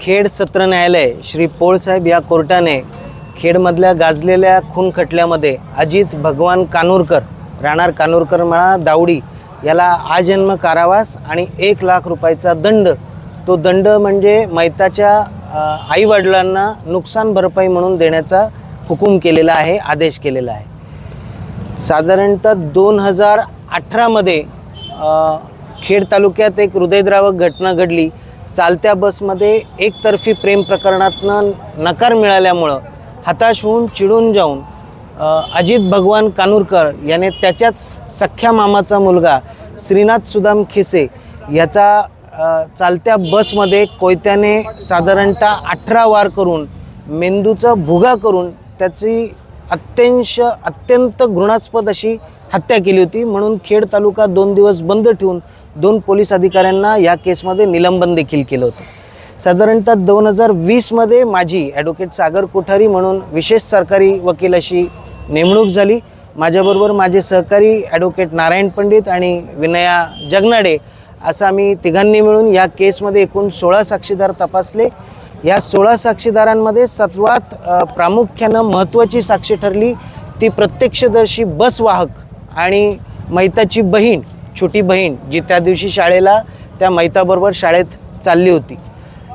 खेड सत्र न्यायालय श्री पोळसाहेब या कोर्टाने खेडमधल्या गाजलेल्या खून खटल्यामध्ये अजित भगवान कानूरकर राहणार कानूरकर म्हणा दावडी याला आजन्म कारावास आणि एक लाख रुपयाचा दंड. तो दंड म्हणजे मैताच्या आईवडिलांना नुकसान भरपाई म्हणून देण्याचा हुकूम केलेला आहे आदेश केलेला आहे. साधारणतः दोन हजार अठरामध्ये खेड तालुक्यात एक हृदयद्रावक घटना घडली. चालत्या बसमध्ये एकतर्फी प्रेम प्रकरणातनं नकार मिळाल्यामुळं हताश होऊन चिडून जाऊन अजित भगवान कानूरकर याने त्याच्याच सख्ख्या मामाचा मुलगा श्रीनाथ सुदाम खिसे याचा चालत्या बसमध्ये कोयत्याने साधारणतः अठरा वार करून मेंदूचा भुगा करून त्याची अत्यंश अत्यंत घृणास्पद अशी हत्या केली होती. म्हणून खेड तालुका दोन दिवस बंद ठेवून दोन पोलीस अधिकाऱ्यांना या केसमध्ये निलंबन देखील केलं होतं. साधारणतः दोन हजार वीसमध्ये माझी ॲडव्होकेट सागर कोठारी म्हणून विशेष सरकारी वकील अशी नेमणूक झाली. माझ्याबरोबर माझे सहकारी ॲडव्होकेट नारायण पंडित आणि विनया जगनाडे असं आम्ही तिघांनी मिळून या केसमध्ये एकूण सोळा साक्षीदार तपासले. या सोळा साक्षीदारांमध्ये सर्वात प्रामुख्यानं महत्त्वाची साक्षी ठरली ती प्रत्यक्षदर्शी बस वाहक आणि मैताची बहीण छोटी बहीण जी त्या दिवशी शाळेला त्या मैताबरोबर शाळेत चालली होती.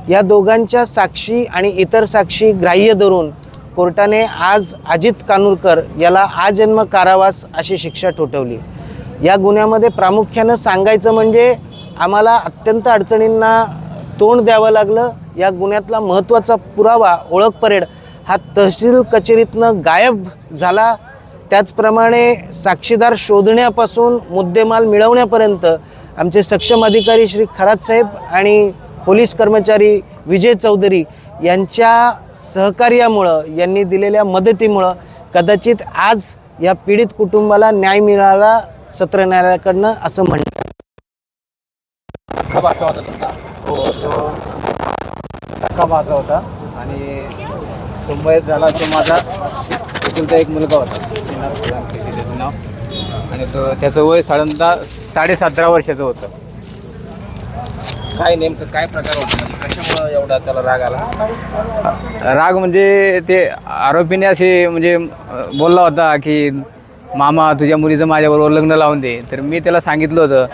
या दोघांच्या साक्षी आणि इतर साक्षी ग्राह्य धरून कोर्टाने आज अजित कानूरकर याला आजन्म कारावास अशी शिक्षा ठोठवली. या गुन्ह्यामध्ये प्रामुख्यानं सांगायचं म्हणजे आम्हाला अत्यंत अडचणींना तोंड द्यावं लागलं. या गुन्ह्यातला महत्त्वाचा पुरावा ओळख परेड हा तहसील कचेरीतनं गायब झाला. त्याचप्रमाणे साक्षीदार शोधण्यापासून मुद्देमाल मिळवण्यापर्यंत आमचे सक्षम अधिकारी श्री खरात साहेब आणि पोलीस कर्मचारी विजय चौधरी यांच्या सहकार्यामुळं यांनी दिलेल्या मदतीमुळं कदाचित आज या पीडित कुटुंबाला न्याय मिळाला सत्र न्यायालयाकडनं असं म्हणतात. धक्का माझा होता. आणि मुंबईत झाला तो माझा. एकुलता एक मुलगा होता. त्याचं नाव आणि तो त्याचं वय साधारणतः साडेसतरा वर्षाचं होतं. काय नेमकं काय प्रकार होता? म्हणजे कशामुळं एवढा त्याला राग आला? राग म्हणजे ते आरोपीने असे म्हणजे बोलला होता की मामा तुझ्या मुलीचं माझ्याबरोबर लग्न लावून दे. तर मी त्याला सांगितलं होतं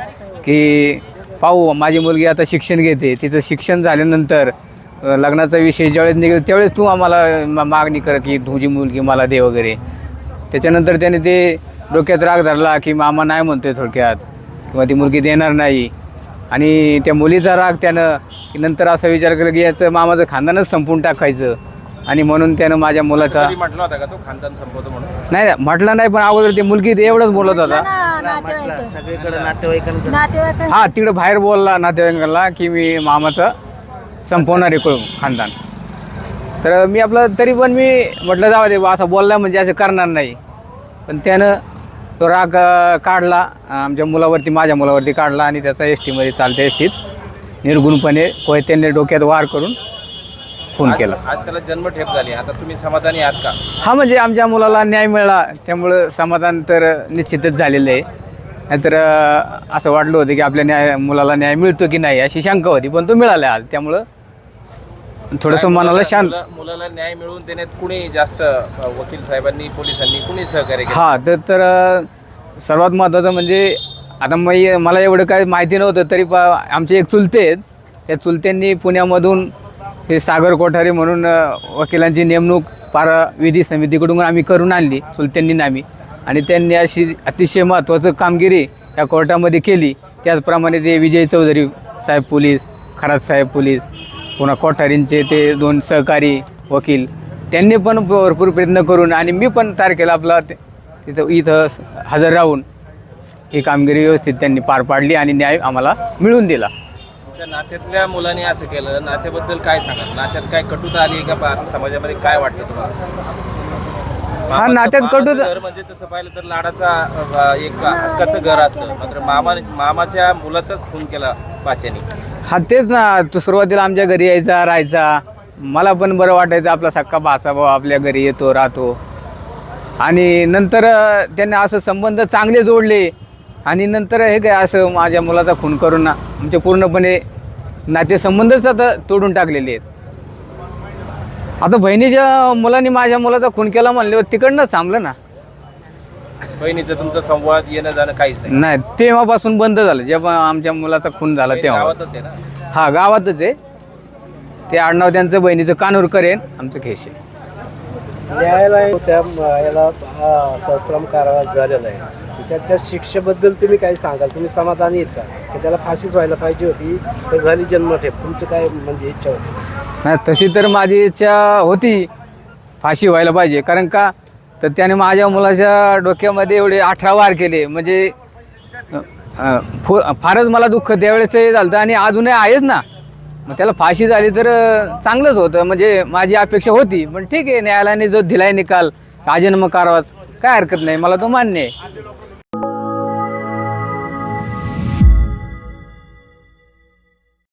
की पाहू माझी मुलगी आता शिक्षण घेते. तिचं शिक्षण झाल्यानंतर लग्नाचा विषय ज्यावेळेस निघेल त्यावेळेस तू आम्हाला मागणी कर की तुझी मुलगी मला दे वगैरे. त्याच्यानंतर त्याने ते डोक्यात राग धरला की मामा नाही म्हणतोय थोडक्यात किंवा ती मुलगी देणार नाही. आणि त्या मुलीचा राग त्यानं की नंतर असा विचार केला की याचं मामाचं खानदानच संपून टाकायचं. आणि म्हणून त्यानं माझ्या मुलाचा म्हटलं होता का तो खानदान संपवतो म्हणून? नाही नाही, म्हटलं नाही पण अगोदर ते मुलगी ते एवढंच बोलत होता. हा तिकडं बाहेर बोलला नातेवाईकांना की मी मामाचं संपवणार आहे खानदान. तर मी आपलं तरी पण मी म्हटलं जाऊ दे असं बोलला म्हणजे असं करणार नाही. पण त्यानं तो राग काढला आमच्या मुलावरती माझ्या मुलावरती काढला आणि त्याचा एस टीमध्ये चालत्या एस टीत निर्गुणपणे कोयत्याने डोक्यात वार करून खून आज केला. आज त्याला जन्मठेप झाली. आता तुम्ही समाधानी आहात का? हा म्हणजे आमच्या मुलाला न्याय मिळाला. त्यामुळं समाधान तर निश्चितच झालेलं आहे. नाहीतर असं वाटलं होतं की आपल्या न्याय मुलाला न्याय मिळतो की नाही अशी शंका होती पण तो मिळाला आज. त्यामुळं थोडंसं काय मनाला शांत मुला- मुलाला न्याय मिळवून देण्यात कुणी जास्त वकील साहेबांनी पोलिसांनी कुणी सहकार्य हा तर तर सर्वात महत्त्वाचं म्हणजे आता मी मला एवढं काही माहिती नव्हतं तरी पा आमचे एक चुलते आहेत. त्या चुलत्यांनी पुण्यामधून हे सागर कोठारे म्हणून वकिलांची नेमणूक पार विधी समितीकडून आम्ही करून आणली चुलत्यांनी आम्ही. आणि त्यांनी अशी अतिशय महत्त्वाचं कामगिरी या कोर्टामध्ये केली. त्याचप्रमाणे ते विजय चौधरी साहेब पोलीस खरात साहेब पोलीस पुन्हा कोठारींचे ते दोन सहकारी वकील त्यांनी पण भरपूर प्रयत्न करून आणि मी पण तारखेला आपला तिथं इथं हजर राहून ही कामगिरी व्यवस्थित त्यांनी पार पाडली आणि न्याय आम्हाला मिळून दिला. नात्यातल्या मुलांनी असं केलं नात्याबद्दल काय सांगाल? नात्यात काय कटुता आली का समाजामध्ये काय वाटतं तुम्हाला? मामाचं- नात्यात कटुता- म्हणजे तसं पाहिलं तर लाडाचा एक हक्काचं घर असतं. मात्र मामा मामाच्या मुलाचाच खून केला पाच्यानी हा तेच ना. तो सुरुवातीला आमच्या घरी यायचा राहायचा. मला पण बरं वाटायचं आपला सक्का भासा भाऊ आपल्या घरी येतो राहतो. आणि नंतर त्यांनी असं संबंध चांगले जोडले. आणि नंतर हे काय असं माझ्या मुलाचा खून करून ना आमचे पूर्णपणे नातेसंबंधच आता तोडून टाकलेले आहेत. आता बहिणीच्या मुलांनी माझ्या मुलाचा खून केला म्हणले तिकडनंच थांबलं ना. बहिणीचं तुमचा संवाद येणं जाणं काहीच नाही. नाही तेव्हापासून बंद झालं. जेव्हा आमच्या मुलाचा खून झाला बहीण तेव्हा. गावातच आहे ना? हा गावातच आहे. ते आडनाव त्यांचं बहिणीचं कानूरकर आहे आमचं खेशे न्यायालय त्या म- याला हा सश्रम कारावास झालेला आहे. त्याच्या शिक्षेबद्दल तुम्ही काय सांगाल? तुम्ही समाधानी आहेत का? की त्याला फाशीच व्हायला पाहिजे होती तर झाली जन्मठेप. तुमचं काय म्हणजे इच्छा होती? नाही तशी तर माझी इच्छा होती फाशी व्हायला पाहिजे. कारण का तर त्याने माझ्या मुलाच्या डोक्यामध्ये एवढे अठरा वार केले. म्हणजे अ, फारच मला दुःख त्यावेळेस हे झालं होतं आणि अजूनही आहेच ना. मग त्याला फाशी झाली तर चांगलंच होतं. म्हणजे माझी अपेक्षा होती. पण ठीक आहे न्यायालयाने जो दिलाय निकाल राजीनामा कारवाच काय हरकत नाही. मला तो मान्य आहे.